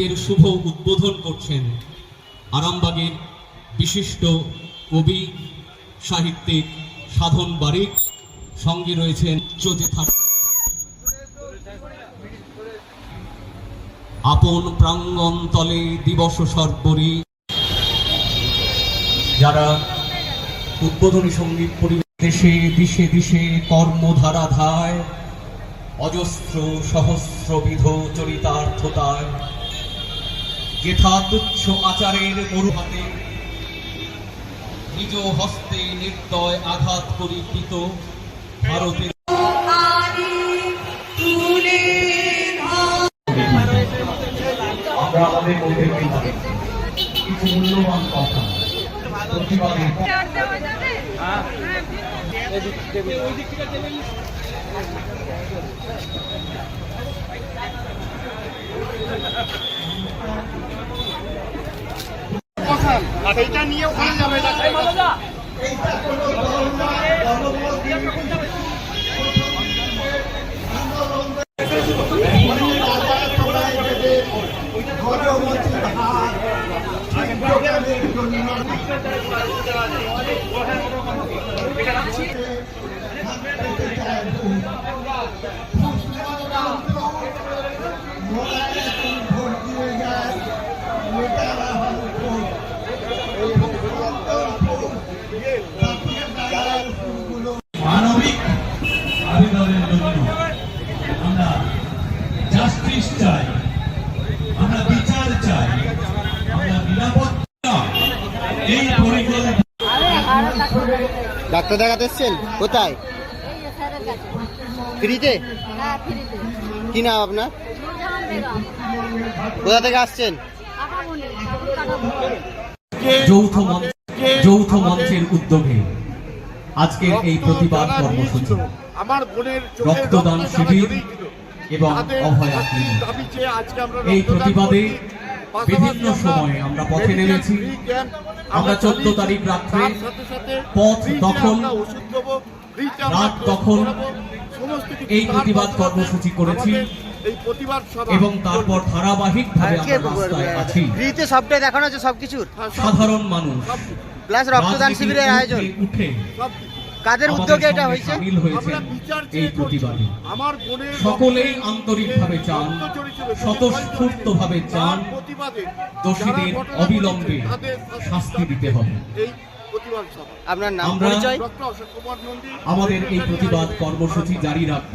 আজকের শুভ উদ্বোধন করছেন আরামবাগের বিশিষ্ট কবি, সাহিত্যিক সাধন বারিক, সঙ্গে রয়েছেন চোজেথা আপন প্রাঙ্গণ তলে দিবস সর্বরী। যারা উদ্বোধনী সংগীত পরিবেশে দিশে দিশে কর্মধারা ধায়, অজস্র সহস্রবিধ চরিতার্থতায় যেথা তুচ্ছ আচারের মরুহাতে নিজ হস্তে নির্দয় আঘাত ভারতের আমরা আমাদের মধ্যে কিছু মূল্যবান কথা। প্রতিবাদী সেইটা নিয়ে ওখানে যাবে না মানবিক চাই আমরা বিচার চাই আমরা নিরাপত্তা এই পরিকল্পনা ডাক্তার দেখাতে এসছেন? কোথায়? ফ্রিতে? হ্যাঁ কি নাম আপনার? কোথা থেকে আসছেন? যৌথ যৌথ মঞ্চের উদ্যোগে আজকের এই প্রতিবাদ কর্মসূচি। আমার বোনের রক্তদান শিবির এবং অভয়া। এই প্রতিবাদে বিভিন্ন সময়ে আমরা পথে নেমেছি। আমরা চোদ্দ তারিখ রাত্রে পথ দখল, রাত দখল, এই প্রতিবাদ কর্মসূচি করেছি এই প্রতিবাদ সভা এবং তারপর ধারাবাহিকভাবে আজকে আমরা রাস্তায় আছি। ফ্রিতে সবটাই দেখানো হচ্ছে সবকিছুর। সাধারণ মানুষ প্লাস রক্তদান শিবিরের আয়োজন। উঠে কাদের উদ্যোগে এটা হয়েছে? এই প্রতিবাদে। আমার সকলেই আন্তরিকভাবে চান স্বতঃস্ফূর্তভাবে চান প্রতিবাদে দোষীদের অবিলম্বে শাস্তি দিতে হবে। প্রতিবাদ আপনার নাম পরিচয়? আমাদের এই প্রতিবাদ কর্মসূচি জারি রাখব।